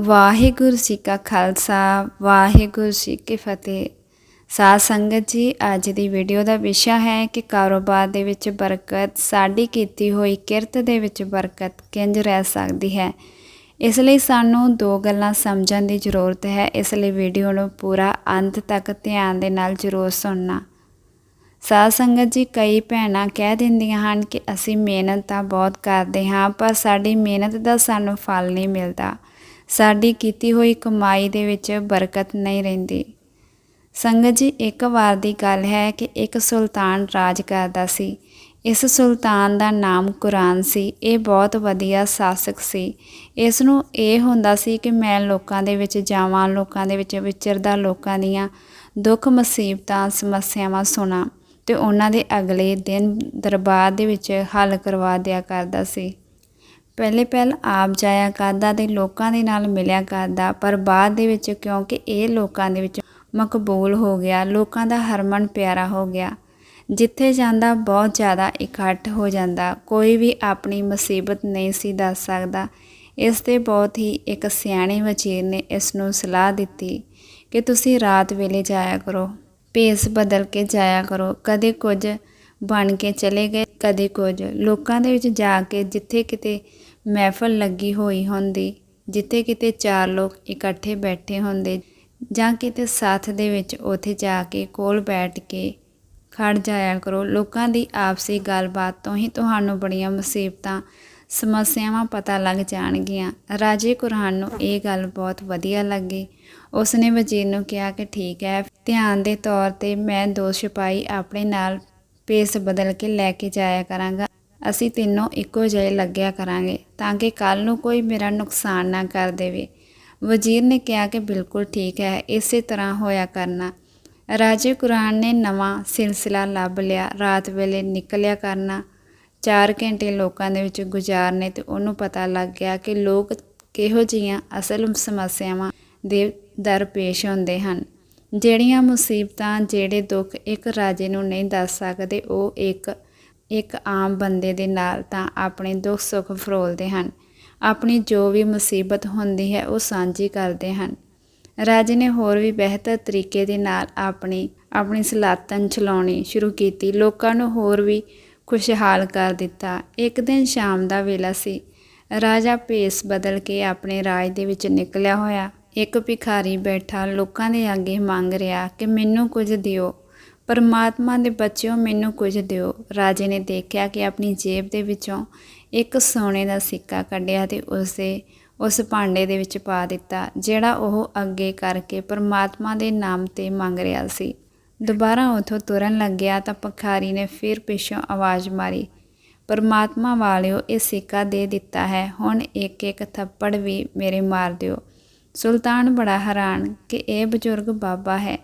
ਵਾਹਿਗੁਰੂ ਜੀ ਕਾ ਖਾਲਸਾ, ਵਾਹਿਗੁਰੂ ਜੀ ਕੀ ਫਤਿਹ। ਸਾਧ ਸੰਗਤ ਜੀ, ਅੱਜ ਦੀ ਵੀਡੀਓ ਦਾ ਵਿਸ਼ਾ ਹੈ ਕਿ ਕਾਰੋਬਾਰ ਦੇ ਵਿੱਚ ਬਰਕਤ, ਸਾਡੀ ਕੀਤੀ ਹੋਈ ਕਿਰਤ ਦੇ ਵਿੱਚ ਬਰਕਤ ਕਿੰਜ ਰਹਿ ਸਕਦੀ ਹੈ। ਇਸ ਲਈ ਸਾਨੂੰ ਦੋ ਗੱਲਾਂ ਸਮਝਣ ਦੀ ਜ਼ਰੂਰਤ ਹੈ। ਇਸ ਲਈ ਵੀਡੀਓ ਨੂੰ ਪੂਰਾ ਅੰਤ ਤੱਕ ਧਿਆਨ ਦੇ ਨਾਲ ਜ਼ਰੂਰ ਸੁਣਨਾ। ਸਾਧ ਸੰਗਤ ਜੀ, ਕਈ ਭੈਣਾਂ ਕਹਿ ਦਿੰਦੀਆਂ ਹਨ ਕਿ ਅਸੀਂ ਮਿਹਨਤ ਤਾਂ ਬਹੁਤ ਕਰਦੇ ਹਾਂ, ਪਰ ਸਾਡੀ ਮਿਹਨਤ ਦਾ ਸਾਨੂੰ ਫਲ ਨਹੀਂ ਮਿਲਦਾ। ਸਾਡੀ ਕੀਤੀ ਹੋਈ ਕਮਾਈ ਦੇ ਵਿੱਚ ਬਰਕਤ ਨਹੀਂ ਰਹਿੰਦੀ। ਸੰਗਤ ਜੀ, ਇੱਕ ਵਾਰ ਦੀ ਗੱਲ ਹੈ ਕਿ ਇੱਕ ਸੁਲਤਾਨ ਰਾਜ ਕਰਦਾ ਸੀ। ਇਸ ਸੁਲਤਾਨ ਦਾ ਨਾਮ ਕੁਰਾਨ ਸੀ। ਇਹ ਬਹੁਤ ਵਧੀਆ ਸ਼ਾਸਕ ਸੀ। ਇਸ ਨੂੰ ਇਹ ਹੁੰਦਾ ਸੀ ਕਿ ਮੈਂ ਲੋਕਾਂ ਦੇ ਵਿੱਚ ਜਾਵਾਂ, ਲੋਕਾਂ ਦੇ ਵਿੱਚ ਵਿਚਰਦਾ, ਲੋਕਾਂ ਦੀਆਂ ਦੁੱਖ, ਮੁਸੀਬਤਾਂ, ਸਮੱਸਿਆਵਾਂ ਸੁਣਾ ਤੇ ਉਹਨਾਂ ਦੇ ਅਗਲੇ ਦਿਨ ਦਰਬਾਰ ਦੇ ਵਿੱਚ ਹੱਲ ਕਰਵਾ ਦਿਆ ਕਰਦਾ ਸੀ। ਪਹਿਲੇ ਪਹਿਲ ਆਪ ਜਾਇਆ ਕਰਦਾ ਤੇ ਲੋਕਾਂ ਦੇ ਨਾਲ ਮਿਲਿਆ ਕਰਦਾ, ਪਰ ਬਾਅਦ ਦੇ ਵਿੱਚ ਕਿਉਂਕਿ ਇਹ ਲੋਕਾਂ ਦੇ ਵਿੱਚ ਮਕਬੂਲ ਹੋ ਗਿਆ, ਲੋਕਾਂ ਦਾ ਹਰਮਨ ਪਿਆਰਾ ਹੋ ਗਿਆ। ਜਿੱਥੇ ਜਾਂਦਾ ਬਹੁਤ ਜ਼ਿਆਦਾ ਇਕੱਠ ਹੋ ਜਾਂਦਾ, ਕੋਈ ਵੀ ਆਪਣੀ ਮੁਸੀਬਤ ਨਹੀਂ ਸੀ ਦੱਸ ਸਕਦਾ। ਇਸ ਤੇ ਬਹੁਤ ਹੀ ਇੱਕ ਸਿਆਣੇ ਵਜ਼ੀਰ ਨੇ ਇਸ ਨੂੰ ਸਲਾਹ ਦਿੱਤੀ ਕਿ ਤੁਸੀਂ ਰਾਤ ਵੇਲੇ ਜਾਇਆ ਕਰੋ, ਭੇਸ ਬਦਲ ਕੇ ਜਾਇਆ ਕਰੋ। ਕਦੇ ਕੁਝ ਬਣ ਕੇ ਚਲੇ ਗਏ, ਕਦੇ ਕੁਝ। ਲੋਕਾਂ ਦੇ ਵਿੱਚ ਜਾ ਕੇ ਜਿੱਥੇ ਕਿਤੇ ਮਹਿਫਲ ਲੱਗੀ ਹੋਈ ਹੁੰਦੀ, ਜਿੱਥੇ ਕਿਤੇ ਚਾਰ ਲੋਕ ਇਕੱਠੇ ਬੈਠੇ ਹੁੰਦੇ ਜਾਂ ਕਿਤੇ ਸਾਥ ਦੇ ਵਿੱਚ ਉੱਥੇ ਜਾ ਕੇ ਕੋਲ ਬੈਠ ਕੇ ਖੜ ਜਾਇਆ ਕਰੋ। ਲੋਕਾਂ ਦੀ ਆਪਸੀ ਗੱਲਬਾਤ ਤੋਂ ਹੀ ਤੁਹਾਨੂੰ ਬੜੀਆਂ ਮੁਸੀਬਤਾਂ, ਸਮੱਸਿਆਵਾਂ ਪਤਾ ਲੱਗ ਜਾਣਗੀਆਂ। ਰਾਜੇ ਕੁਰਹਾਨ ਨੂੰ ਇਹ ਗੱਲ ਬਹੁਤ ਵਧੀਆ ਲੱਗੀ। ਉਸਨੇ ਵਜ਼ੀਰ ਨੂੰ ਕਿਹਾ ਕਿ ਠੀਕ ਹੈ, ਧਿਆਨ ਦੇ ਤੌਰ ਤੇ ਮੈਂ ਦੋ ਸਿਪਾਹੀ ਆਪਣੇ ਨਾਲ ਪੇਸ ਬਦਲ ਕੇ ਲੈ ਕੇ ਜਾਇਆ ਕਰਾਂਗਾ। ਅਸੀਂ ਤਿੰਨੋਂ ਇੱਕੋ ਜਿਹੇ ਲੱਗਿਆ ਕਰਾਂਗੇ ਤਾਂ ਕਿ ਕੱਲ ਨੂੰ ਕੋਈ ਮੇਰਾ ਨੁਕਸਾਨ ਨਾ ਕਰ ਦੇਵੇ। ਵਜ਼ੀਰ ਨੇ ਕਿਹਾ ਕਿ ਬਿਲਕੁਲ ਠੀਕ ਹੈ, ਇਸੇ ਤਰ੍ਹਾਂ ਹੋਇਆ ਕਰਨਾ। ਰਾਜੇ ਕੁਰਾਨ ਨੇ ਨਵਾਂ ਸਿਲਸਿਲਾ ਲੱਭ ਲਿਆ, ਰਾਤ ਵੇਲੇ ਨਿਕਲਿਆ ਕਰਨਾ। 4 ਘੰਟੇ ਲੋਕਾਂ ਦੇ ਵਿੱਚ ਗੁਜ਼ਾਰਨੇ ਤੇ ਉਹਨੂੰ ਪਤਾ ਲੱਗ ਗਿਆ ਕਿ ਲੋਕ ਕਿਹੋ ਜੀਆਂ ਅਸਲ ਸਮੱਸਿਆਵਾਂ ਦੇ ਦਰ ਪੇਸ਼ ਹੁੰਦੇ ਹਨ। ਜਿਹੜੀਆਂ ਮੁਸੀਬਤਾਂ, ਜਿਹੜੇ ਦੁੱਖ ਇੱਕ ਰਾਜੇ ਨੂੰ ਨਹੀਂ ਦੱਸ ਸਕਦੇ, ਉਹ ਇੱਕ ਇੱਕ ਆਮ ਬੰਦੇ ਦੇ ਨਾਲ ਤਾਂ ਆਪਣੇ ਦੁੱਖ ਸੁੱਖ ਫਰੋਲਦੇ ਹਨ। ਆਪਣੀ ਜੋ ਵੀ ਮੁਸੀਬਤ ਹੁੰਦੀ ਹੈ, ਉਹ ਸਾਂਝੀ ਕਰਦੇ ਹਨ। ਰਾਜੇ ਨੇ ਹੋਰ ਵੀ ਬਿਹਤਰ ਤਰੀਕੇ ਦੇ ਨਾਲ ਆਪਣੀ ਆਪਣੀ ਸਲਾਤਨ ਚਲਾਉਣੀ ਸ਼ੁਰੂ ਕੀਤੀ। ਲੋਕਾਂ ਨੂੰ ਹੋਰ ਵੀ ਖੁਸ਼ਹਾਲ ਕਰ ਦਿੱਤਾ। ਇੱਕ ਦਿਨ ਸ਼ਾਮ ਦਾ ਵੇਲਾ ਸੀ। ਰਾਜਾ ਭੇਸ ਬਦਲ ਕੇ ਆਪਣੇ ਰਾਜ ਦੇ ਵਿੱਚ ਨਿਕਲਿਆ ਹੋਇਆ। ਇੱਕ ਭਿਖਾਰੀ ਬੈਠਾ ਲੋਕਾਂ ਦੇ ਅੱਗੇ ਮੰਗ ਰਿਹਾ ਕਿ ਮੈਨੂੰ ਕੁਝ ਦਿਓ। ਪਰਮਾਤਮਾ ਦੇ ਬੱਚਿਓ, ਮੈਨੂੰ ਕੁਝ ਦਿਓ। ਰਾਜੇ ਨੇ ਦੇਖਿਆ ਕਿ ਆਪਣੀ ਜੇਬ ਦੇ ਵਿੱਚੋਂ ਇੱਕ ਸੋਨੇ ਦਾ ਸਿੱਕਾ ਕੱਢਿਆ ਤੇ ਉਸ ਉਸ ਭਾਂਡੇ ਦੇ ਵਿੱਚ ਪਾ ਦਿੱਤਾ, ਜਿਹੜਾ ਉਹ ਅੱਗੇ ਕਰਕੇ ਪਰਮਾਤਮਾ ਦੇ ਨਾਮ ਤੇ ਮੰਗ ਰਿਹਾ ਸੀ। ਦੁਬਾਰਾ ਉਥੋਂ ਤੁਰਨ ਲੱਗਿਆ ਤਾਂ ਭਿਖਾਰੀ ਨੇ ਫਿਰ ਪਿੱਛੋਂ ਆਵਾਜ਼ ਮਾਰੀ, ਪਰਮਾਤਮਾ ਵਾਲਿਓ, ਇਹ ਸਿੱਕਾ ਦੇ ਦਿੱਤਾ ਹੈ। ਹੁਣ ਇੱਕ ਇੱਕ ਥੱਪੜ ਵੀ ਮੇਰੇ ਮਾਰ ਦਿਓ। ਸੁਲਤਾਨ ਬੜਾ ਹੈਰਾਨ ਕਿ ਇਹ ਬਜ਼ੁਰਗ ਬਾਬਾ ਹੈ।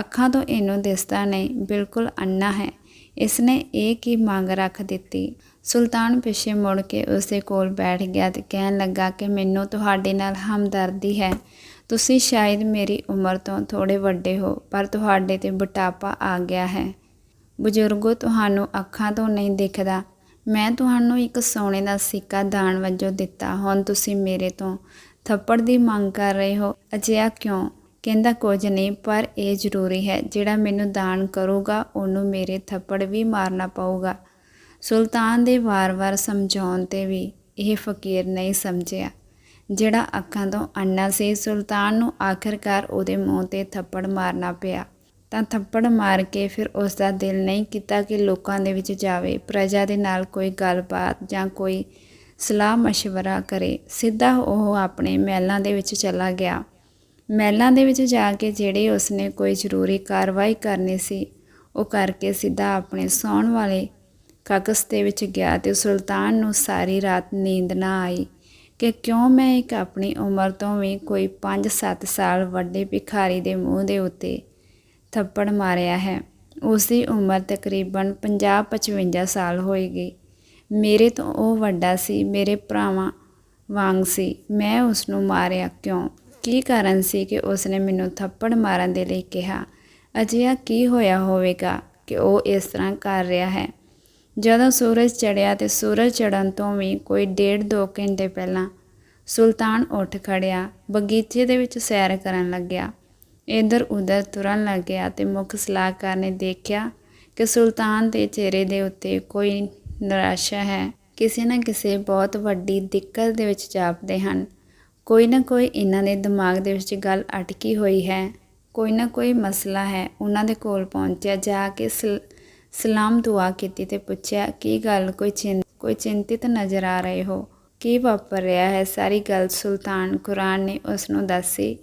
ਅੱਖਾਂ ਤੋਂ ਇਹਨੂੰ ਦਿਸਦਾ ਨਹੀਂ, ਬਿਲਕੁਲ ਅੰਨਾ ਹੈ। ਇਸਨੇ ਇਹ ਕੀ ਮੰਗ ਰੱਖ ਦਿੱਤੀ? ਸੁਲਤਾਨ ਪਿੱਛੇ ਮੁੜ ਕੇ ਉਸਦੇ ਕੋਲ ਬੈਠ ਗਿਆ ਤੇ ਕਹਿਣ ਲੱਗਾ ਕਿ ਮੈਨੂੰ ਤੁਹਾਡੇ ਨਾਲ ਹਮਦਰਦੀ ਹੈ। ਤੁਸੀਂ ਸ਼ਾਇਦ ਮੇਰੀ ਉਮਰ ਤੋਂ ਥੋੜੇ ਵੱਡੇ ਹੋ, ਪਰ ਤੁਹਾਡੇ ਤੇ ਬਟਾਪਾ ਆ ਗਿਆ ਹੈ। ਬਜ਼ੁਰਗੋ, ਤੁਹਾਨੂੰ ਅੱਖਾਂ ਤੋਂ ਨਹੀਂ ਦਿਖਦਾ। ਮੈਂ ਤੁਹਾਨੂੰ ਇੱਕ ਸੋਨੇ ਦਾ ਸਿੱਕਾ ਦਾਨ ਵਜੋਂ ਦਿੱਤਾ। ਹੁਣ ਤੁਸੀਂ ਮੇਰੇ ਤੋਂ ਥੱਪੜ ਦੀ ਮੰਗ ਕਰ ਰਹੇ ਹੋ। ਅਜਿਹਾ ਕਿਉਂ? ਕਹਿੰਦਾ ਕੁਝ ਨਹੀਂ ਪਰ ਇਹ ਜ਼ਰੂਰੀ ਹੈ ਜਿਹੜਾ ਮੈਨੂੰ ਦਾਨ ਕਰੂਗਾ ਉਹਨੂੰ ਮੇਰੇ ਥੱਪੜ ਵੀ ਮਾਰਨਾ ਪਊਗਾ ਸੁਲਤਾਨ ਦੇ ਵਾਰ-ਵਾਰ ਸਮਝਾਉਣ ਤੇ ਵੀ ਇਹ ਫਕੀਰ ਨਹੀਂ ਸਮਝਿਆ ਜਿਹੜਾ ਅੱਖਾਂ ਤੋਂ ਅੰਨਾ ਸੀ ਸੁਲਤਾਨ ਨੂੰ ਆਖਰਕਾਰ ਉਹਦੇ ਮੂੰਹ ਤੇ ਥੱਪੜ ਮਾਰਨਾ ਪਿਆ ਤਾਂ ਥੱਪੜ ਮਾਰ ਕੇ ਫਿਰ ਉਸ ਦਾ ਦਿਲ ਨਹੀਂ ਕੀਤਾ ਕਿ ਲੋਕਾਂ ਦੇ ਵਿੱਚ ਜਾਵੇ ਪ੍ਰਜਾ ਦੇ ਨਾਲ ਕੋਈ ਗੱਲਬਾਤ ਜਾਂ ਕੋਈ ਸਲਾਹ مشورہ ਕਰੇ ਸਿੱਧਾ ਉਹ ਆਪਣੇ ਮਹਿਲਾਂ ਦੇ ਵਿੱਚ ਚਲਾ ਗਿਆ ਮਹਿਲਾਂ ਦੇ ਵਿੱਚ ਜਾ ਕੇ ਜਿਹੜੇ ਉਸਨੇ ਕੋਈ ਜ਼ਰੂਰੀ ਕਾਰਵਾਈ ਕਰਨੀ ਸੀ, ਉਹ ਕਰਕੇ ਸਿੱਧਾ ਆਪਣੇ ਸੌਣ ਵਾਲੇ ਕਾਗਜ਼ ਦੇ ਵਿੱਚ ਗਿਆ ਤੇ ਸੁਲਤਾਨ ਨੂੰ ਸਾਰੀ ਰਾਤ ਨੀਂਦ ਨਾ ਆਈ ਕਿ ਕਿਉਂ ਮੈਂ ਇੱਕ ਆਪਣੀ ਉਮਰ ਤੋਂ ਵੀ ਕੋਈ 5-7 ਸਾਲ ਵੱਡੇ ਭਿਖਾਰੀ ਦੇ ਮੂੰਹ ਦੇ ਉੱਤੇ ਥੱਪੜ ਮਾਰਿਆ ਹੈ। ਉਸ ਦੀ ਉਮਰ ਤਕਰੀਬਨ 50-55 ਸਾਲ ਹੋਏਗੀ। ਮੇਰੇ ਤੋਂ ਉਹ ਵੱਡਾ ਸੀ, ਮੇਰੇ ਭਰਾਵਾਂ ਵਾਂਗ ਸੀ। ਮੈਂ ਉਸ ਨੂੰ ਮਾਰਿਆ ਕਿਉਂ? ਕੀ ਕਾਰਨ ਸੀ ਕਿ ਉਸ ਨੇ ਮੈਨੂੰ ਥੱਪੜ ਮਾਰਨ ਦੇ ਲਈ ਕਿਹਾ? ਅਜਿਹਾ ਕੀ ਹੋਇਆ ਹੋਵੇਗਾ ਕਿ ਉਹ ਇਸ ਤਰ੍ਹਾਂ ਕਰ ਰਿਹਾ ਹੈ? ਜਦੋਂ ਸੂਰਜ ਚੜਿਆ ਤੇ ਸੂਰਜ ਚੜਨ ਤੋਂ ਵੀ ਕੋਈ ਡੇਢ ਦੋ ਘੰਟੇ ਪਹਿਲਾਂ ਸੁਲਤਾਨ ਉੱਠ ਖੜਿਆ ਬਗੀਚੇ ਦੇ ਵਿੱਚ ਸੈਰ ਕਰਨ ਲੱਗਿਆ। ਇੱਧਰ ਉੱਧਰ ਤੁਰਨ ਲੱਗਿਆ ਤੇ ਮੁੱਖ ਸਲਾਹਕਾਰ ਨੇ ਦੇਖਿਆ ਕਿ ਸੁਲਤਾਨ ਦੇ ਚਿਹਰੇ ਦੇ ਉੱਤੇ ਕੋਈ ਨਿਰਾਸ਼ਾ ਹੈ। ਕਿਸੇ ਨਾ ਕਿਸੇ ਬਹੁਤ ਵੱਡੀ ਦਿੱਕਤ ਦੇ ਵਿੱਚ ਜਾਪਦੇ ਹਨ। ਕੋਈ ਨਾ ਕੋਈ ਇਹਨਾਂ ਦੇ ਦਿਮਾਗ ਦੇ ਵਿੱਚ ਗੱਲ ਅਟਕੀ ਹੋਈ ਹੈ। ਕੋਈ ਨਾ ਕੋਈ ਮਸਲਾ ਹੈ। ਉਹਨਾਂ ਦੇ ਕੋਲ ਪਹੁੰਚਿਆ, ਜਾ ਕੇ ਸਲ- ਸਲਾਮ ਦੁਆ ਕੀਤੀ ਤੇ ਪੁੱਛਿਆ, ਕੀ ਗੱਲ? ਕੋਈ ਚਿੰ, ਕੋਈ ਚਿੰਤਿਤ ਨਜ਼ਰ ਆ ਰਹੇ ਹੋ? ਕੀ ਵਾਪਰ ਰਿਹਾ ਹੈ? ਸਾਰੀ ਗੱਲ ਸੁਲਤਾਨ ਕੁਰਾਨ ਨੇ ਉਸ ਨੂੰ ਦੱਸੀ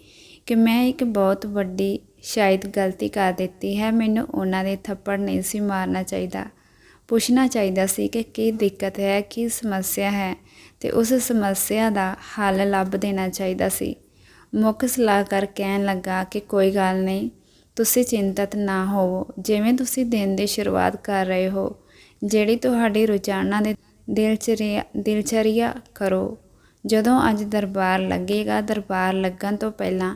ਕਿ ਮੈਂ ਇੱਕ ਬਹੁਤ ਵੱਡੀ ਸ਼ਾਇਦ ਗਲਤੀ ਕਰ ਦਿੱਤੀ ਹੈ। ਮੈਨੂੰ ਉਹਨਾਂ ਦੇ ਥੱਪੜ ਨਹੀਂ ਸੀ ਮਾਰਨਾ ਚਾਹੀਦਾ। ਪੁੱਛਣਾ ਚਾਹੀਦਾ ਸੀ ਕਿ ਕੀ ਦਿੱਕਤ ਹੈ, ਕੀ ਸਮੱਸਿਆ ਹੈ। ਤੇ ਉਸ ਸਮੱਸਿਆ ਦਾ ਹੱਲ ਲੱਭ ਦੇਣਾ ਚਾਹੀਦਾ ਸੀ। ਮੁੱਖ ਸਲਾਹਕਾਰ ਕਹਿਣ ਲੱਗਾ ਕਿ ਕੋਈ ਗੱਲ ਨਹੀਂ, ਤੁਸੀਂ ਚਿੰਤਤ ਨਾ ਹੋਵੋ, ਜਿਵੇਂ ਤੁਸੀਂ ਦਿਨ ਦੀ ਸ਼ੁਰੂਆਤ ਕਰ ਰਹੇ ਹੋ, ਜਿਹੜੀ ਤੁਹਾਡੀ ਰੋਜ਼ਾਨਾ ਦੇ ਦਿਲਚਰਿਆ ਦਿਲਚਰਿਆ ਕਰੋ। ਜਦੋਂ ਅੱਜ ਦਰਬਾਰ ਲੱਗੇਗਾ, ਦਰਬਾਰ ਲੱਗਣ ਤੋਂ ਪਹਿਲਾਂ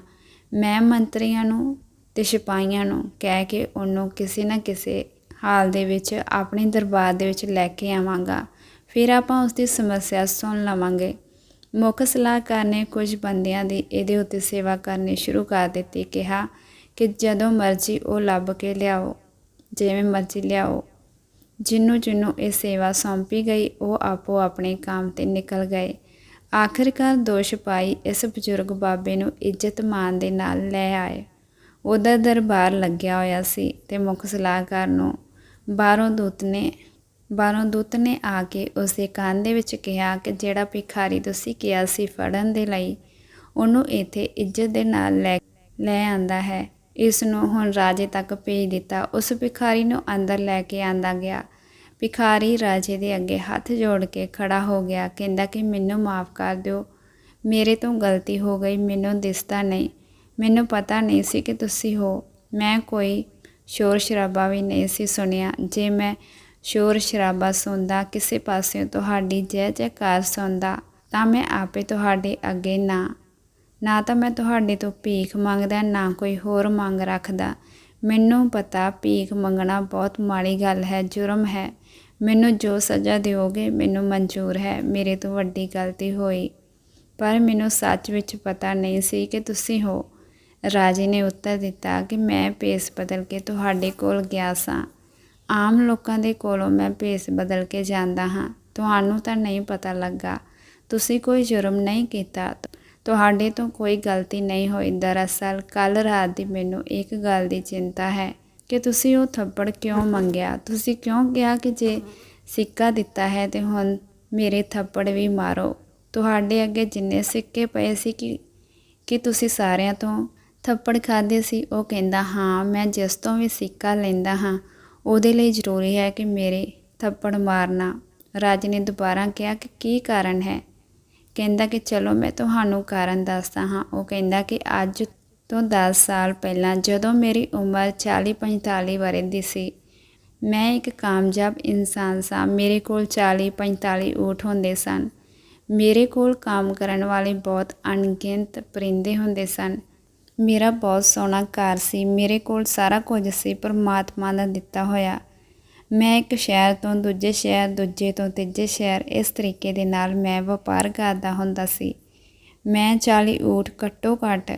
ਮੈਂ ਮੰਤਰੀਆਂ ਨੂੰ ਤੇ ਸਿਪਾਹੀਆਂ ਨੂੰ ਕਹਿ ਕੇ ਉਹਨੂੰ ਕਿਸੇ ਨਾ ਕਿਸੇ ਹਾਲ ਦੇ ਵਿੱਚ ਆਪਣੇ ਦਰਬਾਰ ਦੇ ਵਿੱਚ ਲੈ ਕੇ ਆਵਾਂਗਾ। ਫਿਰ ਆਪਾਂ ਉਸ ਦੀ ਸਮੱਸਿਆ ਸੁਣ ਲਵਾਂਗੇ। ਮੁੱਖ ਸਲਾਹਕਾਰ ਨੇ ਕੁਝ ਬੰਦਿਆਂ ਦੀ ਇਹਦੇ ਉੱਤੇ ਸੇਵਾ ਕਰਨੀ ਸ਼ੁਰੂ ਕਰ ਦਿੱਤੀ, ਕਿਹਾ ਕਿ ਜਦੋਂ ਮਰਜ਼ੀ ਉਹ ਲੱਭ ਕੇ ਲਿਆਓ, ਜਿਵੇਂ ਮਰਜ਼ੀ ਲਿਆਓ। ਜਿਹਨੂੰ ਜਿਹਨੂੰ ਇਹ ਸੇਵਾ ਸੌਂਪੀ ਗਈ, ਉਹ ਆਪੋ ਆਪਣੇ ਕੰਮ ਤੇ ਨਿਕਲ ਗਏ। ਆਖਿਰਕਾਰ ਦੋਸ਼ ਪਾਈ ਇਸ ਬਜ਼ੁਰਗ ਬਾਬੇ ਨੂੰ ਇੱਜ਼ਤ ਮਾਨ ਦੇ ਨਾਲ ਲੈ ਆਏ। ਉਹਦਾ ਦਰਬਾਰ ਲੱਗਿਆ ਹੋਇਆ ਸੀ ਤੇ ਮੁੱਖ ਸਲਾਹਕਾਰ ਨੂੰ ਬਾਹਰੋਂ ਦੂਤ ਨੇ ਬਾਹਰੋਂ ਦੂਤ ਨੇ ਆ ਕੇ ਉਸ ਦੇ ਕੰਨ ਦੇ ਵਿੱਚ ਕਿਹਾ ਕਿ ਜਿਹੜਾ ਭਿਖਾਰੀ ਤੁਸੀਂ ਕਿਹਾ ਸੀ ਫੜਨ ਦੇ ਲਈ, ਉਹਨੂੰ ਇੱਥੇ ਇੱਜ਼ਤ ਦੇ ਨਾਲ ਲੈ ਲੈ ਆਂਦਾ ਹੈ। ਇਸ ਨੂੰ ਹੁਣ ਰਾਜੇ ਤੱਕ ਭੇਜ ਦਿੱਤਾ। ਉਸ ਭਿਖਾਰੀ ਨੂੰ ਅੰਦਰ ਲੈ ਕੇ ਆਂਦਾ ਗਿਆ। ਭਿਖਾਰੀ ਰਾਜੇ ਦੇ ਅੱਗੇ ਹੱਥ ਜੋੜ ਕੇ ਖੜਾ ਹੋ ਗਿਆ। ਕਹਿੰਦਾ ਕਿ ਮੈਨੂੰ ਮਾਫ ਕਰ ਦਿਓ। ਮੇਰੇ ਤੋਂ ਗਲਤੀ ਹੋ ਗਈ। ਮੈਨੂੰ ਦਿਸਦਾ ਨਹੀਂ। ਮੈਨੂੰ ਪਤਾ ਨਹੀਂ ਸੀ ਕਿ ਤੁਸੀਂ ਹੋ। ਮੈਂ ਕੋਈ ਸ਼ੋਰ ਸ਼ਰਾਬਾ ਵੀ ਨਹੀਂ ਸੀ ਸੁਣਿਆ। ਜੇ ਮੈਂ ਸ਼ੋਰ ਸ਼ਰਾਬਾ ਸੁਣਦਾ ਕਿਸੇ ਪਾਸਿਓਂ ਤੁਹਾਡੀ ਜੈ ਜੈਕਾਰ ਸੁਣਦਾ ਤਾਂ ਮੈਂ ਆਪੇ ਤੁਹਾਡੇ ਅੱਗੇ ਨਾ। ਨਾ ਤਾਂ ਮੈਂ ਤੁਹਾਡੇ ਤੋਂ ਭੀਖ ਮੰਗਦਾ, ਨਾ ਕੋਈ ਹੋਰ ਮੰਗ ਰੱਖਦਾ। ਮੈਨੂੰ ਪਤਾ ਭੀਖ ਮੰਗਣਾ ਬਹੁਤ ਮਾੜੀ ਗੱਲ ਹੈ, ਜੁਰਮ ਹੈ। ਮੈਨੂੰ ਜੋ ਸਜ਼ਾ ਦਿਓਗੇ, ਮੈਨੂੰ ਮਨਜ਼ੂਰ ਹੈ, ਮੇਰੇ ਤੋਂ ਵੱਡੀ ਗਲਤੀ ਹੋਈ। ਪਰ ਮੈਨੂੰ ਸੱਚ ਵਿੱਚ ਪਤਾ ਨਹੀਂ ਸੀ ਕਿ ਤੁਸੀਂ ਹੋ। ਰਾਜੇ ਨੇ ਉੱਤਰ ਦਿੱਤਾ ਕਿ ਮੈਂ ਭੇਸ ਬਦਲ ਕੇ ਤੁਹਾਡੇ ਕੋਲ ਗਿਆ ਸਾਂ। ਆਮ ਲੋਕਾਂ ਦੇ ਕੋਲੋਂ ਮੈਂ ਭੇਸ ਬਦਲ ਕੇ ਜਾਂਦਾ ਹਾਂ। ਤੁਹਾਨੂੰ ਤਾਂ ਨਹੀਂ ਪਤਾ ਲੱਗਾ। ਤੁਸੀਂ ਕੋਈ ਜੁਰਮ ਨਹੀਂ ਕੀਤਾ। ਤੁਹਾਡੇ ਤੋਂ ਕੋਈ ਗਲਤੀ ਨਹੀਂ ਹੋਈ। ਦਰਅਸਲ ਕੱਲ ਰਾਤ ਦੀ ਮੈਨੂੰ ਇੱਕ ਗੱਲ ਦੀ ਚਿੰਤਾ ਹੈ ਕਿ ਤੁਸੀਂ ਉਹ ਥੱਪੜ ਕਿਉਂ ਮੰਗਿਆ? ਤੁਸੀਂ ਕਿਉਂ ਕਿਹਾ ਕਿ ਜੇ ਸਿੱਕਾ ਦਿੱਤਾ ਹੈ ਤੇ ਹੁਣ ਮੇਰੇ ਥੱਪੜ ਵੀ ਮਾਰੋ? ਤੁਹਾਡੇ ਅੱਗੇ ਜਿੰਨੇ ਸਿੱਕੇ ਪਏ ਸੀ ਕਿ ਕਿ ਤੁਸੀਂ ਸਾਰਿਆਂ ਤੋਂ ਥੱਪੜ ਖਾਦੇ ਸੀ, ਉਹ ਕਹਿੰਦਾ, ਹਾਂ, ਮੈਂ ਜਿਸ ਤੋਂ ਵੀ ਸਿੱਕਾ ਲੈਂਦਾ ਹਾਂ ਉਹਦੇ ਲਈ ਜ਼ਰੂਰੀ ਹੈ ਕਿ ਮੇਰੇ ਥੱਪੜ ਮਾਰਨਾ। ਰਾਜ ਨੇ ਦੁਬਾਰਾ ਕਿਹਾ ਕਿ ਕੀ ਕਾਰਨ ਹੈ? ਕਹਿੰਦਾ ਕਿ ਚਲੋ ਮੈਂ ਤੁਹਾਨੂੰ ਕਾਰਨ ਦੱਸਦਾ ਹਾਂ। ਉਹ ਕਹਿੰਦਾ ਕਿ ਅੱਜ ਤੋਂ 10 ਸਾਲ ਪਹਿਲਾਂ ਜਦੋਂ ਮੇਰੀ ਉਮਰ 40 45 ਵਰ੍ਹੇ ਦੀ ਸੀ, ਮੈਂ ਇੱਕ ਕਾਮਯਾਬ ਇਨਸਾਨ ਸਾਂ। ਮੇਰੇ ਕੋਲ 40 45 ਊਠ ਹੁੰਦੇ ਸਨ। ਮੇਰੇ ਕੋਲ ਕੰਮ ਕਰਨ ਵਾਲੇ ਬਹੁਤ ਅਣਗਿਣਤ ਪਰਿੰਦੇ ਹੁੰਦੇ ਸਨ। ਮੇਰਾ ਬਹੁਤ ਸੋਹਣਾ ਘਰ ਸੀ, ਮੇਰੇ ਕੋਲ ਸਾਰਾ ਕੁਝ ਸੀ, ਪਰਮਾਤਮਾ ਦਾ ਦਿੱਤਾ ਹੋਇਆ। ਮੈਂ ਇੱਕ ਸ਼ਹਿਰ ਤੋਂ ਦੂਜੇ ਸ਼ਹਿਰ, ਦੂਜੇ ਤੋਂ ਤੀਜੇ ਸ਼ਹਿਰ, ਇਸ ਤਰੀਕੇ ਦੇ ਨਾਲ ਮੈਂ ਵਪਾਰ ਕਰਦਾ ਹੁੰਦਾ ਸੀ। ਮੈਂ 40 ਊਠ ਘੱਟੋ ਘੱਟ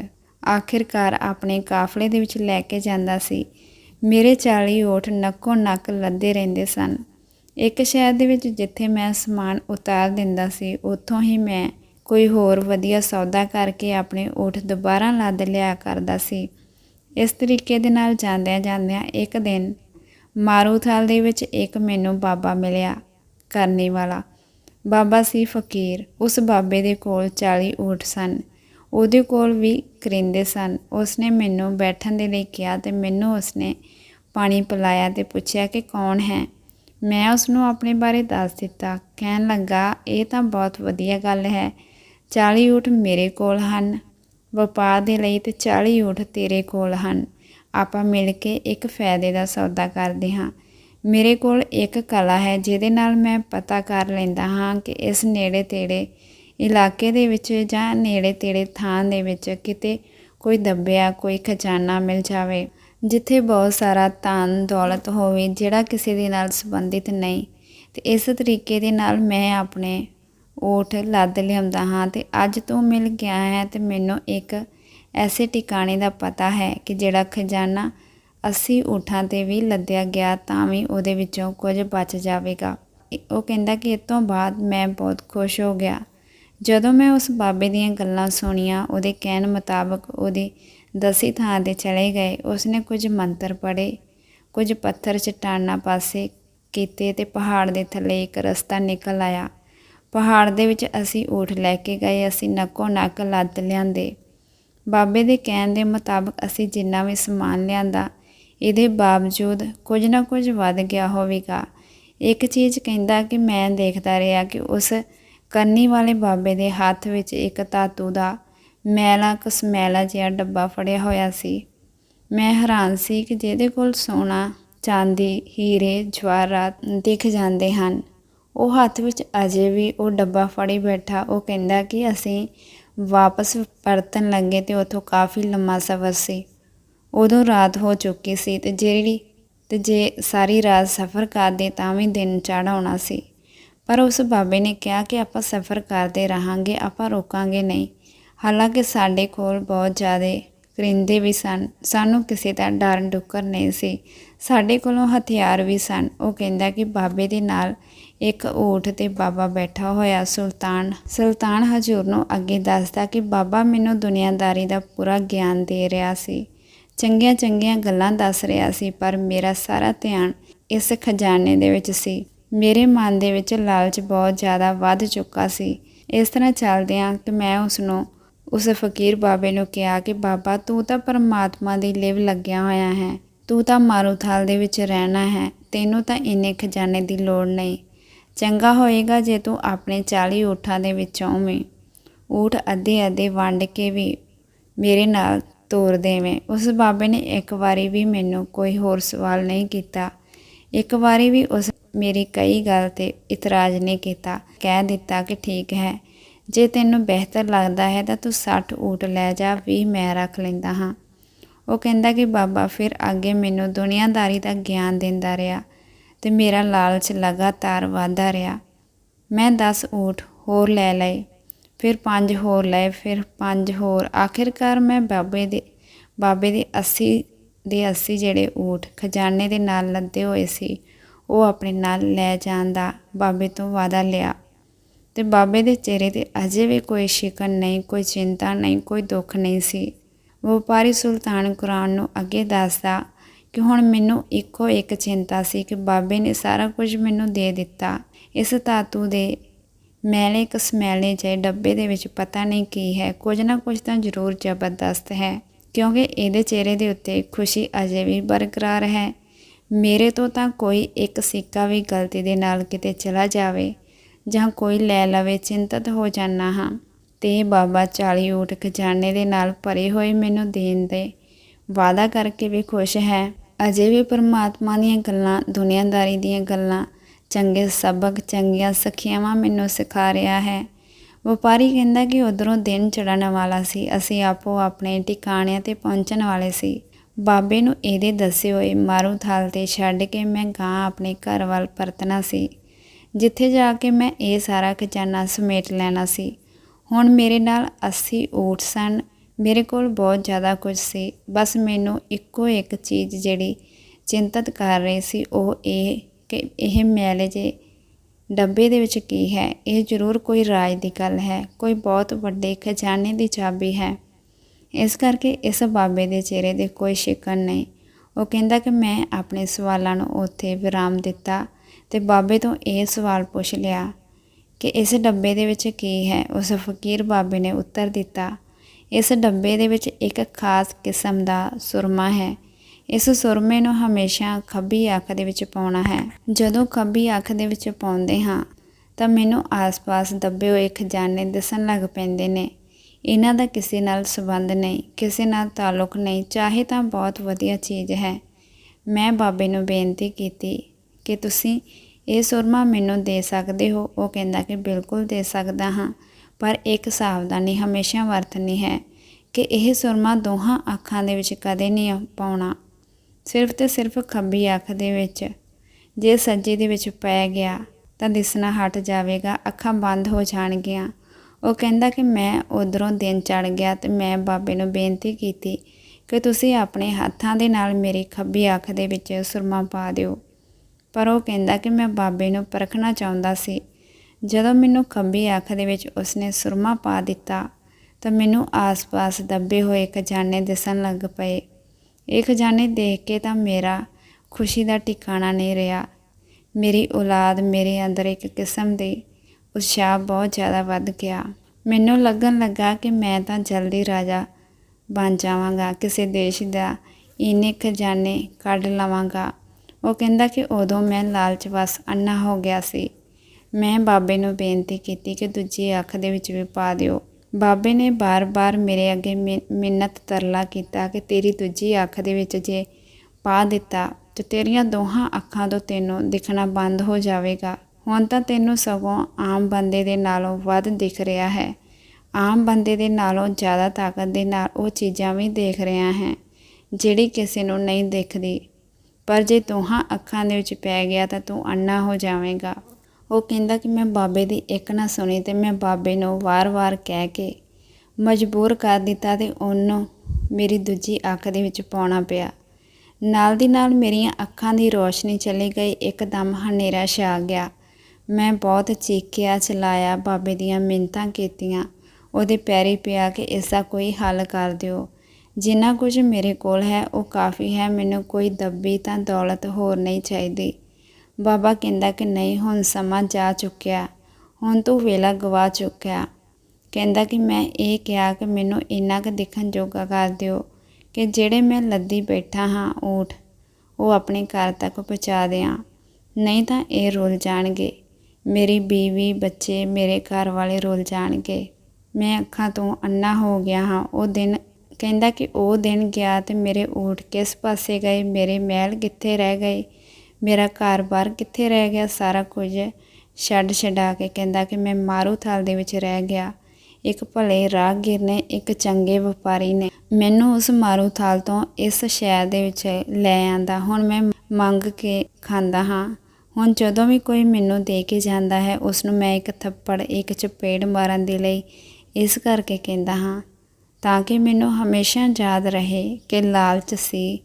ਆਖਿਰਕਾਰ ਆਪਣੇ ਕਾਫਲੇ ਦੇ ਵਿੱਚ ਲੈ ਕੇ ਜਾਂਦਾ ਸੀ। ਮੇਰੇ 40 ਊਠ ਨੱਕੋ ਨੱਕ ਲੱਦੇ ਰਹਿੰਦੇ ਸਨ। ਇੱਕ ਸ਼ਹਿਰ ਦੇ ਵਿੱਚ ਜਿੱਥੇ ਮੈਂ ਸਮਾਨ ਉਤਾਰ ਦਿੰਦਾ ਸੀ, ਉੱਥੋਂ ਹੀ ਮੈਂ ਕੋਈ ਹੋਰ ਵਧੀਆ ਸੌਦਾ ਕਰਕੇ ਆਪਣੇ ਊਠ ਦੁਬਾਰਾ ਲੱਦ ਲਿਆ ਕਰਦਾ ਸੀ। ਇਸ ਤਰੀਕੇ ਦੇ ਨਾਲ ਜਾਂਦਿਆਂ ਜਾਂਦਿਆਂ ਇੱਕ ਦਿਨ ਮਾਰੂਥਲ ਦੇ ਵਿੱਚ ਇੱਕ ਮੈਨੂੰ ਬਾਬਾ ਮਿਲਿਆ, ਕਰਨੀ ਵਾਲਾ। ਬਾਬਾ ਸੀ ਫਕੀਰ, ਉਸ ਬਾਬੇ ਦੇ ਕੋਲ 40 ਊਠ ਸਨ। ਉਹਦੇ ਕੋਲ ਵੀ ਕਰਿੰਦੇ ਸਨ। ਉਸਨੇ ਮੈਨੂੰ ਬੈਠਣ ਦੇ ਲਈ ਕਿਹਾ ਤੇ ਮੈਨੂੰ ਉਸਨੇ ਪਾਣੀ ਪਿਲਾਇਆ ਤੇ ਪੁੱਛਿਆ ਕਿ ਕੌਣ ਹੈ? ਮੈਂ ਉਸ ਨੂੰ ਆਪਣੇ ਬਾਰੇ ਦੱਸ ਦਿੱਤਾ। ਕਹਿਣ ਲੱਗਾ, ਇਹ ਤਾਂ ਬਹੁਤ ਵਧੀਆ ਗੱਲ ਹੈ। 40 ਊਠ ਮੇਰੇ ਕੋਲ ਹਨ। ਵਪਾਰ ਦੇ ਲਈ ਤੇ 40 ਊਠ ਤੇਰੇ ਕੋਲ ਹਨ। ਆਪਾਂ ਮਿਲ ਕੇ ਇੱਕ ਫਾਇਦੇ ਦਾ ਸੌਦਾ ਕਰਦੇ ਹਾਂ। ਮੇਰੇ ਕੋਲ ਇੱਕ ਕਲਾ ਹੈ, ਜਿਹਦੇ ਨਾਲ ਮੈਂ ਪਤਾ ਕਰ ਲੈਂਦਾ ਹਾਂ ਕਿ ਇਸ ਨੇੜੇ ਤੇੜੇ ਇਲਾਕੇ ਦੇ ਵਿੱਚ ਜਾਂ ਨੇੜੇ ਤੇੜੇ ਥਾਂ ਦੇ ਵਿੱਚ ਕਿਤੇ ਕੋਈ ਦੱਬਿਆ, ਕੋਈ ਖਜ਼ਾਨਾ ਮਿਲ ਜਾਵੇ, ਜਿੱਥੇ ਬਹੁਤ ਸਾਰਾ ਧਨ ਦੌਲਤ ਹੋਵੇ, ਜਿਹੜਾ ਕਿਸੇ ਦੇ ਨਾਲ ਸੰਬੰਧਿਤ ਨਹੀਂ। ਤੇ ਇਸ ਤਰੀਕੇ ਦੇ ਨਾਲ ਮੈਂ ਆਪਣੇ ਊਠ ਲੱਦ ਲਿਆਉਂਦਾ ਹਾਂ ਤੇ ਅੱਜ ਤੂੰ ਮਿਲ ਗਿਆ ਹੈ ਤੇ ਮੈਨੂੰ ਇੱਕ ਐਸੇ ਟਿਕਾਣੇ ਦਾ ਪਤਾ ਹੈ ਕਿ ਜਿਹੜਾ ਖਜ਼ਾਨਾ ਅੱਸੀ ਊਠਾਂ ਤੇ ਵੀ ਲੱਦਿਆ ਗਿਆ ਤਾਂ ਵੀ ਉਹਦੇ ਵਿੱਚੋਂ ਕੁਝ ਬਚ ਜਾਵੇਗਾ। ਉਹ ਕਹਿੰਦਾ ਕਿ ਇਸ ਤੋਂ ਬਾਅਦ ਮੈਂ ਬਹੁਤ ਖੁਸ਼ ਹੋ ਗਿਆ। ਜਦੋਂ ਮੈਂ ਉਸ ਬਾਬੇ ਦੀਆਂ ਗੱਲਾਂ ਸੁਣੀਆਂ, ਉਹਦੇ ਕਹਿਣ ਮੁਤਾਬਕ ਉਹਦੀ ਦਸੀ ਥਾਂ ਤੇ ਚਲੇ ਗਏ। ਉਸਨੇ ਕੁਝ ਮੰਤਰ ਪੜ੍ਹੇ, ਕੁਝ ਪੱਥਰ ਚਟਾਨਾਂ ਪਾਸੇ ਕੀਤੇ ਤੇ ਪਹਾੜ ਦੇ ਥੱਲੇ ਇੱਕ ਰਸਤਾ ਨਿਕਲ ਆਇਆ। ਪਹਾੜ ਦੇ ਵਿੱਚ ਅਸੀਂ ਊਠ ਲੈ ਕੇ ਗਏ, ਅਸੀਂ ਨੱਕੋ ਨੱਕ ਲੱਦ ਲਿਆਂਦੇ। ਬਾਬੇ ਦੇ ਕਹਿਣ ਦੇ ਮੁਤਾਬਕ ਅਸੀਂ ਜਿੰਨਾ ਵੀ ਸਮਾਨ ਲਿਆਂਦਾ, ਇਹਦੇ ਬਾਵਜੂਦ ਕੁਝ ਨਾ ਕੁਝ ਵੱਧ ਗਿਆ ਹੋਵੇਗਾ। ਇੱਕ ਚੀਜ਼ ਕਹਿੰਦਾ ਕਿ ਮੈਂ ਦੇਖਦਾ ਰਿਹਾ ਕਿ ਉਸ ਕਰਨੀ ਵਾਲੇ ਬਾਬੇ ਦੇ ਹੱਥ ਵਿੱਚ ਇੱਕ ਧਾਤੂ ਦਾ ਮੈਲਾ ਕਸਮੈਲਾ ਜਿਹਾ ਡੱਬਾ ਫੜਿਆ ਹੋਇਆ ਸੀ। ਮੈਂ ਹੈਰਾਨ ਸੀ ਕਿ ਜਿਹਦੇ ਕੋਲ ਸੋਨਾ, ਚਾਂਦੀ, ਹੀਰੇ, ਜਵਾਹਰਾਤ ਦਿਖ ਜਾਂਦੇ ਹਨ। ਉਹ ਹੱਥ ਵਿੱਚ ਅਜੇ ਵੀ ਉਹ ਡੱਬਾ ਫੜੀ ਬੈਠਾ। ਉਹ ਕਹਿੰਦਾ ਕਿ ਅਸੀਂ ਵਾਪਸ ਪਰਤਣ ਲੱਗੇ ਤੇ ਉਥੋਂ ਕਾਫੀ ਲੰਮਾ ਸਫ਼ਰ ਸੀ। ਉਦੋਂ ਰਾਤ ਹੋ ਚੁੱਕੀ ਸੀ ਤੇ ਜਿਹੜੀ ਤੇ ਜੇ ਸਾਰੀ ਰਾਤ ਸਫ਼ਰ ਕਰਦੇ ਤਾਂ ਵੀ ਦਿਨ ਚੜ੍ਹ ਸੀ। ਪਰ ਉਸ ਬਾਬੇ ਨੇ ਕਿਹਾ ਕਿ ਆਪਾਂ ਸਫ਼ਰ ਕਰਦੇ ਰਹਾਂਗੇ, ਆਪਾਂ ਰੋਕਾਂਗੇ ਨਹੀਂ। ਹਾਲਾਂਕਿ ਸਾਡੇ ਕੋਲ ਬਹੁਤ ਜ਼ਿਆਦਾ ਕਰਿੰਦੇ ਵੀ ਸਨ। ਸਾਨੂੰ ਕਿਸੇ ਦਾ ਡਰ ਡੁੱਕਰ ਨਹੀਂ ਸੀ। ਸਾਡੇ ਕੋਲੋਂ ਹਥਿਆਰ ਵੀ ਸਨ। ਉਹ ਕਹਿੰਦਾ ਕਿ ਬਾਬੇ ਦੇ ਨਾਲ ਇੱਕ ਊਠ ਤੇ ਬਾਬਾ ਬੈਠਾ ਹੋਇਆ ਸੁਲਤਾਨ। ਸੁਲਤਾਨ ਹਜੂਰ ਨੂੰ ਅੱਗੇ ਦੱਸਦਾ ਕਿ ਬਾਬਾ ਮੈਨੂੰ ਦੁਨੀਆਦਾਰੀ ਦਾ ਪੂਰਾ ਗਿਆਨ ਦੇ ਰਿਹਾ ਸੀ। ਚੰਗੀਆਂ ਚੰਗੀਆਂ ਗੱਲਾਂ ਦੱਸ ਰਿਹਾ ਸੀ, ਪਰ ਮੇਰਾ ਸਾਰਾ ਧਿਆਨ ਇਸ ਖਜ਼ਾਨੇ ਦੇ ਵਿੱਚ ਸੀ। ਮੇਰੇ ਮਨ ਦੇ ਵਿੱਚ ਲਾਲਚ ਬਹੁਤ ਜ਼ਿਆਦਾ ਵੱਧ ਚੁੱਕਾ ਸੀ। ਇਸ ਤਰ੍ਹਾਂ ਚੱਲਦਿਆਂ ਕਿ ਮੈਂ ਉਸ ਨੂੰ ਉਸ ਫਕੀਰ ਬਾਬੇ ਨੂੰ ਕਿਹਾ ਕਿ ਬਾਬਾ, ਤੂੰ ਤਾਂ ਪਰਮਾਤਮਾ ਦੀ ਲਿਵ ਲੱਗਿਆ ਹੋਇਆ ਹੈ। ਤੂੰ ਤਾਂ ਮਾਰੂਥਾਲ ਦੇ ਵਿੱਚ ਰਹਿਣਾ ਹੈ। ਤੈਨੂੰ ਤਾਂ ਇੰਨੇ ਖਜ਼ਾਨੇ ਦੀ ਲੋੜ ਨਹੀਂ। ਚੰਗਾ ਹੋਏਗਾ ਜੇ ਤੂੰ ਆਪਣੇ 40 ਊਠਾਂ ਦੇ ਵਿੱਚੋਂ ਵੀ ਊਠ ਅੱਧੇ ਅੱਧੇ ਵੰਡ ਕੇ ਵੀ ਮੇਰੇ ਨਾਲ ਤੋਰ ਦੇਵੇਂ। ਉਸ ਬਾਬੇ ਨੇ ਇੱਕ ਵਾਰੀ ਵੀ ਮੈਨੂੰ ਕੋਈ ਹੋਰ ਸਵਾਲ ਨਹੀਂ ਕੀਤਾ। ਇੱਕ ਵਾਰੀ ਵੀ ਉਸ ਮੇਰੀ ਕਈ ਗੱਲ ਤੇ ਇਤਰਾਜ਼ ਨਹੀਂ ਕੀਤਾ। ਕਹਿ ਦਿੱਤਾ ਕਿ ਠੀਕ ਹੈ, ਜੇ ਤੈਨੂੰ ਬਿਹਤਰ ਲੱਗਦਾ ਹੈ ਤਾਂ ਤੂੰ 60 ਊਠ ਲੈ ਜਾ ਵੀ ਮੈਂ ਰੱਖ ਲੈਂਦਾ ਹਾਂ। ਉਹ ਕਹਿੰਦਾ ਕਿ ਬਾਬਾ ਫਿਰ ਅੱਗੇ ਮੈਨੂੰ ਦੁਨੀਆਦਾਰੀ ਦਾ ਗਿਆਨ ਦਿੰਦਾ ਰਿਹਾ। ਤੇ ਮੇਰਾ ਲਾਲਚ ਲਗਾਤਾਰ ਵਧਦਾ ਰਿਹਾ। ਮੈਂ 10 ਊਠ ਹੋਰ ਲੈ ਲਏ, ਫਿਰ 5 ਹੋਰ ਲਏ, ਫਿਰ 5 ਹੋਰ। ਆਖਿਰਕਾਰ ਮੈਂ ਬਾਬੇ ਦੇ ਬਾਬੇ ਦੇ 80 ਦੇ 80 ਜਿਹੜੇ ਊਠ ਖਜ਼ਾਨੇ ਦੇ ਨਾਲ ਲੱਦੇ ਹੋਏ ਸੀ, ਉਹ ਆਪਣੇ ਨਾਲ ਲੈ ਜਾਣ ਦਾ ਬਾਬੇ ਤੋਂ ਵਾਅਦਾ ਲਿਆ। ਤੇ ਬਾਬੇ ਦੇ ਚਿਹਰੇ ਤੇ ਅਜੇ ਵੀ ਕੋਈ ਸ਼ਿਕਨ ਨਹੀਂ, ਕੋਈ ਚਿੰਤਾ ਨਹੀਂ, ਕੋਈ ਦੁੱਖ ਨਹੀਂ ਸੀ। ਵਪਾਰੀ ਸੁਲਤਾਨ ਕੁਰਾਨ ਨੂੰ ਅੱਗੇ ਦੱਸਦਾ ਕਿ ਹੁਣ ਮੈਨੂੰ ਇੱਕੋ ਇੱਕ ਚਿੰਤਾ ਸੀ ਕਿ ਬਾਬੇ ਨੇ ਸਾਰਾ ਕੁਝ ਮੈਨੂੰ ਦੇ ਦਿੱਤਾ। ਇਸ ਧਾਤੂ ਦੇ ਮੈਲੇ ਕਸਮੈਲੇ ਜਿਹੇ ਡੱਬੇ ਦੇ ਵਿੱਚ ਪਤਾ ਨਹੀਂ ਕੀ ਹੈ। ਕੁਝ ਨਾ ਕੁਝ ਤਾਂ ਜ਼ਰੂਰ ਜ਼ਬਰਦਸਤ ਹੈ, ਕਿਉਂਕਿ ਇਹਦੇ ਚਿਹਰੇ ਦੇ ਉੱਤੇ ਖੁਸ਼ੀ ਅਜੇ ਵੀ ਬਰਕਰਾਰ ਹੈ। ਮੇਰੇ ਤੋਂ ਤਾਂ ਕੋਈ ਇੱਕ ਸਿੱਕਾ ਵੀ ਗਲਤੀ ਦੇ ਨਾਲ ਕਿਤੇ ਚਲਾ ਜਾਵੇ ਜਾਂ ਕੋਈ ਲੈ ਲਵੇ ਚਿੰਤਤ ਹੋ ਜਾਣਾ ਹਾਂ। ਤੇ ਬਾਬਾ 40 ਊਠ ਖਜ਼ਾਨੇ ਦੇ ਨਾਲ ਭਰੇ ਹੋਏ ਮੈਨੂੰ ਦੇਣ ਦੇ ਵਾਅਦਾ ਕਰਕੇ ਵੀ ਖੁਸ਼ ਹੈ। ਅਜੇ ਵੀ ਪਰਮਾਤਮਾ ਦੀਆਂ ਗੱਲਾਂ, ਦੁਨੀਆਦਾਰੀ ਦੀਆਂ ਗੱਲਾਂ, ਚੰਗੇ ਸਬਕ, ਚੰਗੀਆਂ ਸਖਿਆਵਾਂ ਮੈਨੂੰ ਸਿਖਾ ਰਿਹਾ ਹੈ। ਵਪਾਰੀ ਕਹਿੰਦਾ ਕਿ ਉਧਰੋਂ ਦਿਨ ਚੜਨ ਵਾਲਾ ਸੀ, ਅਸੀਂ ਆਪੋ ਆਪਣੇ ਟਿਕਾਣਿਆਂ ਤੇ ਪਹੁੰਚਣ ਵਾਲੇ ਸੀ। ਬਾਬੇ ਨੂੰ ਇਹਦੇ ਦੱਸੇ ਹੋਏ ਮਾਰੂ ਥਾਲ ਤੇ ਛੱਡ ਕੇ ਮੈਂ ਗਾਂ ਆਪਣੇ ਘਰ ਵੱਲ ਪਰਤਣਾ ਸੀ, ਜਿੱਥੇ ਜਾ ਕੇ ਮੈਂ ਇਹ ਸਾਰਾ ਖਜ਼ਾਨਾ ਸਮੇਟ ਲੈਣਾ ਸੀ। ਹੁਣ ਮੇਰੇ ਨਾਲ 80 ਊਠ ਸਨ ਮੇਰੇ ਕੋਲ ਬਹੁਤ ਜ਼ਿਆਦਾ ਕੁਝ ਸੀ। ਬਸ ਮੈਨੂੰ ਇੱਕੋ ਇੱਕ ਚੀਜ਼ ਜਿਹੜੀ ਚਿੰਤਤ ਕਰ ਰਹੀ ਸੀ, ਉਹ ਇਹ ਕਿ ਇਹ ਮੈਲੇ ਜੇ ਡੱਬੇ ਦੇ ਵਿੱਚ ਕੀ ਹੈ, ਇਹ ਜ਼ਰੂਰ ਕੋਈ ਰਾਜ ਦੀ ਗੱਲ ਹੈ, ਕੋਈ ਬਹੁਤ ਵੱਡੇ ਖਜ਼ਾਨੇ ਦੀ ਚਾਬੀ ਹੈ। ਇਸ ਕਰਕੇ ਇਸ ਬਾਬੇ ਦੇ ਚਿਹਰੇ ਦੇ ਕੋਈ ਸ਼ਿਕਨ ਨਹੀਂ। ਉਹ ਕਹਿੰਦਾ ਕਿ ਮੈਂ ਆਪਣੇ ਸਵਾਲਾਂ ਨੂੰ ਉੱਥੇ ਵਿਰਾਮ ਦਿੱਤਾ ਤੇ ਬਾਬੇ ਤੋਂ ਇਹ ਸਵਾਲ ਪੁੱਛ ਲਿਆ ਕਿ ਇਸ ਡੱਬੇ ਦੇ ਵਿੱਚ ਕੀ ਹੈ? ਉਸ ਫਕੀਰ ਬਾਬੇ ਨੇ ਉੱਤਰ ਦਿੱਤਾ ਇਸ ਡੱਬੇ ਦੇ ਵਿੱਚ ਇੱਕ ਖਾਸ ਕਿਸਮ ਦਾ ਸੁਰਮਾ ਹੈ। ਇਸ ਸੁਰਮੇ ਨੂੰ ਹਮੇਸ਼ਾ ਖੱਬੀ ਅੱਖ ਦੇ ਵਿੱਚ ਪਾਉਣਾ ਹੈ। ਜਦੋਂ ਖੱਬੀ ਅੱਖ ਦੇ ਵਿੱਚ ਪਾਉਂਦੇ ਹਾਂ, ਤਾਂ ਮੈਨੂੰ ਆਸ-ਪਾਸ ਦੱਬੇ ਹੋਏ ਖਜ਼ਾਨੇ ਦਿਸਣ ਲੱਗ ਪੈਂਦੇ ਨੇ। ਇਹਨਾਂ ਦਾ ਕਿਸੇ ਨਾਲ ਸੰਬੰਧ ਨਹੀਂ, ਕਿਸੇ ਨਾਲ ਤਾਲੁਕ ਨਹੀਂ, ਚਾਹੇ ਤਾਂ ਬਹੁਤ ਵਧੀਆ ਚੀਜ਼ ਹੈ। ਮੈਂ ਬਾਬੇ ਨੂੰ ਬੇਨਤੀ ਕੀਤੀ ਕਿ ਤੁਸੀਂ ਇਹ ਸੁਰਮਾ ਮੈਨੂੰ ਦੇ ਸਕਦੇ ਹੋ। ਉਹ ਕਹਿੰਦਾ ਕਿ ਬਿਲਕੁਲ ਦੇ ਸਕਦਾ ਹਾਂ। ਪਰ ਇੱਕ ਸਾਵਧਾਨੀ ਹਮੇਸ਼ਾ ਵਰਤਣੀ ਹੈ ਕਿ ਇਹ ਸੁਰਮਾ ਦੋਹਾਂ ਅੱਖਾਂ ਦੇ ਵਿੱਚ ਕਦੇ ਨਹੀਂ ਪਾਉਣਾ। ਸਿਰਫ ਤੇ ਸਿਰਫ ਖੱਬੀ ਅੱਖ ਦੇ ਵਿੱਚ। ਜੇ ਸੱਜੇ ਦੇ ਵਿੱਚ ਪੈ ਗਿਆ ਤਾਂ ਦਿਸਣਾ ਹਟ ਜਾਵੇਗਾ, ਅੱਖਾਂ ਬੰਦ ਹੋ ਜਾਣਗੀਆਂ। ਉਹ ਕਹਿੰਦਾ ਕਿ ਮੈਂ ਉਧਰੋਂ ਦਿਨ ਚੜ ਗਿਆ ਤੇ ਮੈਂ ਬਾਬੇ ਨੂੰ ਬੇਨਤੀ ਕੀਤੀ ਕਿ ਤੁਸੀਂ ਆਪਣੇ ਹੱਥਾਂ ਦੇ ਨਾਲ ਮੇਰੀ ਖੱਬੀ ਅੱਖ ਦੇ ਵਿੱਚ ਸੁਰਮਾ ਪਾ ਦਿਓ। ਪਰ ਉਹ ਕਹਿੰਦਾ ਕਿ ਮੈਂ ਬਾਬੇ ਨੂੰ ਪਰਖਣਾ ਚਾਹੁੰਦਾ ਸੀ। ਜਦੋਂ ਮੈਨੂੰ ਖੱਬੀ ਅੱਖ ਦੇ ਵਿੱਚ ਉਸਨੇ ਸੁਰਮਾ ਪਾ ਦਿੱਤਾ, ਤਾਂ ਮੈਨੂੰ ਆਸ-ਪਾਸ ਦੱਬੇ ਹੋਏ ਖਜ਼ਾਨੇ ਦਿਸਣ ਲੱਗ ਪਏ। ਇਹ ਖਜ਼ਾਨੇ ਦੇਖ ਕੇ ਤਾਂ ਮੇਰਾ ਖੁਸ਼ੀ ਦਾ ਟਿਕਾਣਾ ਨਹੀਂ ਰਿਹਾ। ਮੇਰੀ ਔਲਾਦ ਮੇਰੇ ਅੰਦਰ ਇੱਕ ਕਿਸਮ ਦੀ ਉਤਸ਼ਾਹ ਬਹੁਤ ਜ਼ਿਆਦਾ ਵੱਧ ਗਿਆ। ਮੈਨੂੰ ਲੱਗਣ ਲੱਗਾ ਕਿ ਮੈਂ ਤਾਂ ਜਲਦੀ ਰਾਜਾ ਬਣ ਜਾਵਾਂਗਾ, ਕਿਸੇ ਦੇਸ਼ ਦਾ ਇੰਨੇ ਖਜ਼ਾਨੇ ਕੱਢ ਲਵਾਂਗਾ। ਉਹ ਕਹਿੰਦਾ ਕਿ ਉਦੋਂ ਮੈਂ ਲਾਲਚ ਵਸ ਅੰਨਾ ਹੋ ਗਿਆ ਸੀ। ਮੈਂ ਬਾਬੇ ਨੂੰ ਬੇਨਤੀ ਕੀਤੀ ਕਿ ਦੂਜੀ ਅੱਖ ਦੇ ਵਿੱਚ ਵੀ ਪਾ ਦਿਓ। ਬਾਬੇ ਨੇ ਬਾਰ-ਬਾਰ ਮੇਰੇ ਅੱਗੇ ਮਿ- ਮਿੰਨਤ ਤਰਲਾ ਕੀਤਾ ਕਿ ਤੇਰੀ ਦੂਜੀ ਅੱਖ ਦੇ ਵਿੱਚ ਜੇ ਪਾ ਦਿੱਤਾ, ਤੇ ਤੇਰੀਆਂ ਦੋਹਾਂ ਅੱਖਾਂ ਤੋਂ ਤੈਨੂੰ ਦਿਖਣਾ ਬੰਦ ਹੋ ਜਾਵੇਗਾ। ਹੁਣ ਤਾਂ ਤੈਨੂੰ ਸਗੋਂ ਆਮ ਬੰਦੇ ਦੇ ਨਾਲੋਂ ਵੱਧ ਦਿਖ ਰਿਹਾ ਹੈ। ਆਮ ਬੰਦੇ ਦੇ ਨਾਲੋਂ ਜ਼ਿਆਦਾ ਤਾਕਤ ਦੇ ਨਾਲ ਉਹ ਚੀਜ਼ਾਂ ਵੀ ਦੇਖ ਰਿਹਾ ਹੈ, ਜਿਹੜੀ ਕਿਸੇ ਨੂੰ ਨਹੀਂ ਦਿਖਦੀ। ਪਰ ਜੇ ਦੋਹਾਂ ਅੱਖਾਂ ਦੇ ਵਿੱਚ ਪੈ ਗਿਆ ਤਾਂ ਤੂੰ ਅੰਨਾ ਹੋ ਜਾਵੇਂਗਾ। ਉਹ ਕਹਿੰਦਾ ਕਿ ਮੈਂ ਬਾਬੇ ਦੀ ਇੱਕ ਨਾ ਸੁਣੀ ਤੇ ਮੈਂ ਬਾਬੇ ਨੂੰ ਵਾਰ-ਵਾਰ ਕਹਿ ਕੇ ਮਜਬੂਰ ਕਰ ਦਿੱਤਾ ਤੇ ਉਹਨੂੰ ਮੇਰੀ ਦੂਜੀ ਅੱਖ ਦੇ ਵਿੱਚ ਪਾਉਣਾ ਪਿਆ। ਨਾਲ ਦੀ ਨਾਲ ਮੇਰੀਆਂ ਅੱਖਾਂ ਦੀ ਰੋਸ਼ਨੀ ਚਲੀ ਗਈ, ਇੱਕਦਮ ਹਨੇਰਾ ਛਾ ਗਿਆ। ਮੈਂ ਬਹੁਤ ਚੀਕਿਆ ਚਲਾਇਆ, ਬਾਬੇ ਦੀਆਂ ਮਿੰਨਤਾਂ ਕੀਤੀਆਂ। ਉਹਦੇ ਪੈਰੀ ਪਿਆ ਕਿ ਇਸ ਦਾ ਕੋਈ ਹੱਲ ਕਰ ਦਿਓ। ਜਿੰਨਾ ਕੁਝ ਮੇਰੇ ਕੋਲ ਹੈ, ਉਹ ਕਾਫੀ ਹੈ, ਮੈਨੂੰ ਕੋਈ ਦੱਬੀ ਤਾਂ ਦੌਲਤ ਹੋਰ ਨਹੀਂ ਚਾਹੀਦੀ। ਬਾਬਾ ਕਹਿੰਦਾ ਕਿ ਨਹੀਂ, ਹੁਣ ਸਮਾਂ ਜਾ ਚੁੱਕਿਆ। ਹੁਣ ਤੂੰ ਵੇਲਾ ਗਵਾ ਚੁੱਕਿਆ। ਕਹਿੰਦਾ ਕਿ ਮੈਂ ਇਹ ਕਿਹਾ ਕਿ ਮੈਨੂੰ ਇੰਨਾ ਕੁ ਦੇਖਣ ਜੋਗਾ ਕਰ ਦਿਓ ਕਿ ਜਿਹੜੇ ਮੈਂ ਲੱਦੀ ਬੈਠਾ ਹਾਂ, ਊਠ, ਉਹ ਆਪਣੇ ਘਰ ਤੱਕ ਪਹੁੰਚਾ ਦਿਆਂ। ਨਹੀਂ ਤਾਂ ਇਹ ਰੁੱਲ ਜਾਣਗੇ। ਮੇਰੀ ਬੀਵੀ, ਬੱਚੇ ਮੇਰੇ ਘਰ ਵਾਲੇ ਰੁੱਲ ਜਾਣਗੇ। ਮੈਂ ਅੱਖਾਂ ਤੋਂ ਅੰਨਾ ਹੋ ਗਿਆ ਹਾਂ। ਉਹ ਦਿਨ ਕਹਿੰਦਾ ਕਿ ਉਹ ਦਿਨ ਗਿਆ ਤੇ ਮੇਰੇ ਊਠ ਕਿਸ ਪਾਸੇ ਗਏ, ਮੇਰੇ ਮਹਿਲ ਕਿੱਥੇ ਰਹਿ ਗਏ? ਮੇਰਾ ਘਰ-ਬਾਰ ਕਿੱਥੇ ਰਹਿ ਗਿਆ, ਸਾਰਾ ਕੁਝ ਛੱਡ ਛਡਾ ਕੇ ਕਹਿੰਦਾ ਕਿ ਮੈਂ ਮਾਰੂਥਲ ਦੇ ਵਿੱਚ ਰਹਿ ਗਿਆ। ਇੱਕ ਭਲੇ ਰਾਹਗੀਰ ਨੇ, ਇੱਕ ਚੰਗੇ ਵਪਾਰੀ ਨੇ ਮੈਨੂੰ ਉਸ ਮਾਰੂਥਲ ਤੋਂ ਇਸ ਸ਼ਹਿਰ ਦੇ ਵਿੱਚ ਲੈ ਆਂਦਾ। ਹੁਣ ਮੈਂ ਮੰਗ ਕੇ ਖਾਂਦਾ ਹਾਂ। ਹੁਣ ਜਦੋਂ ਵੀ ਕੋਈ ਮੈਨੂੰ ਦੇ ਕੇ ਜਾਂਦਾ ਹੈ ਉਸ ਨੂੰ ਮੈਂ ਇੱਕ ਥੱਪੜ, ਇੱਕ ਚਪੇੜ ਮਾਰਨ ਦੇ ਲਈ ਇਸ ਕਰਕੇ ਕਹਿੰਦਾ ਹਾਂ, ਤਾਂ ਕਿ ਮੈਨੂੰ ਹਮੇਸ਼ਾ ਯਾਦ ਰਹੇ ਕਿ ਲਾਲਚ ਸੀ।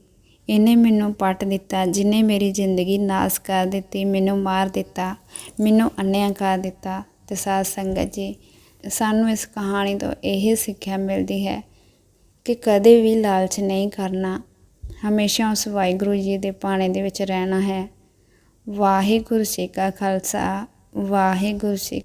ਇਹਨੇ ਮੈਨੂੰ ਪੱਟ ਦਿੱਤਾ, ਜਿਨੇ ਮੇਰੀ ਜ਼ਿੰਦਗੀ ਨਾਸ ਕਰ ਦਿੱਤੀ, ਮੈਨੂੰ ਮਾਰ ਦਿੱਤਾ, ਮੈਨੂੰ ਅੰਨਿਆ ਕਰ ਦਿੱਤਾ ਤੇ ਸਾਧ ਸੰਗਤ ਜੀ, ਸਾਨੂੰ ਇਸ ਕਹਾਣੀ ਤੋਂ ਇਹ ਸਿੱਖਿਆ ਮਿਲਦੀ ਹੈ ਕਿ ਕਦੇ ਵੀ ਲਾਲਚ ਨਹੀਂ ਕਰਨਾ। ਹਮੇਸ਼ਾ ਉਸ ਵਾਹਿਗੁਰੂ ਜੀ ਦੇ ਪਾਣੇ ਦੇ ਵਿੱਚ ਰਹਿਣਾ ਹੈ। ਵਾਹਿਗੁਰੂ ਜੀ ਕਾ ਖਾਲਸਾ, ਵਾਹਿਗੁਰੂ ਜੀ